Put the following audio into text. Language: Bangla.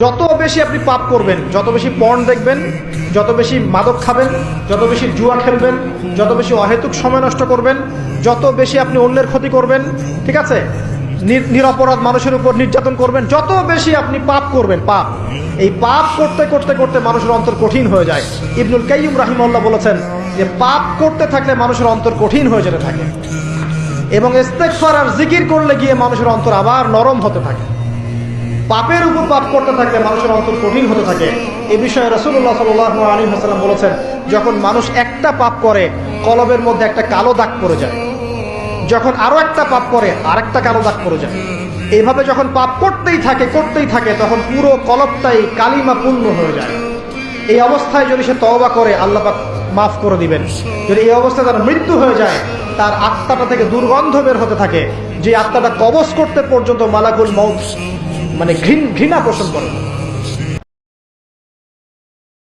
যত বেশি আপনি পাপ করবেন, যত বেশি পর্ন দেখবেন, যত বেশি মাদক খাবেন, যত বেশি জুয়া খেলবেন, যত বেশি অহেতুক সময় নষ্ট করবেন, যত বেশি আপনি অন্যের ক্ষতি করবেন, ঠিক আছে? নির- নিরপরাধ মানুষের উপর নির্যাতন করবেন, যত বেশি আপনি পাপ করবেন, পাপ। এই পাপ করতে করতে করতে মানুষের অন্তর কঠিন হয়ে যায়। ইবনুল কাইয়ুম রাহিমল্লাহ বলেছেন যে, পাপ করতে থাকলে মানুষের অন্তর কঠিন হয়ে যেতে থাকে এবং ইস্তেকফার আর জিকির করলে গিয়ে মানুষের অন্তর আবার নরম হতে থাকে। পাপের উপর পাপ করতে থাকলে মানুষের অন্তর কঠিন হতে থাকে। এ বিষয়ে রসুল্লাহ সাল্লাহ আলী হাসালাম বলেছেন, যখন মানুষ একটা পাপ করে, কলবের মধ্যে একটা কালো দাগ পড়ে যায়। যখন আরও একটা পাপ করে, আরেকটা কালো দাগ পড়ে যায়। এইভাবে যখন পাপ করতেই থাকে করতেই থাকে, তখন পুরো কলবটাই কালিমা পূর্ণ হয়ে যায়। এই অবস্থায় যদি সে তওবা করে, আল্লাহ পাক মাফ করে দিবেন। যদি এই অবস্থায় তার মৃত্যু হয়ে যায়, তার আত্মাটা থেকে দুর্গন্ধ বের হতে থাকে। যে আত্মাটা কবজ করতে পর্যন্ত মালাকুল মৌত মানে ঘৃণ- পোষণ করে।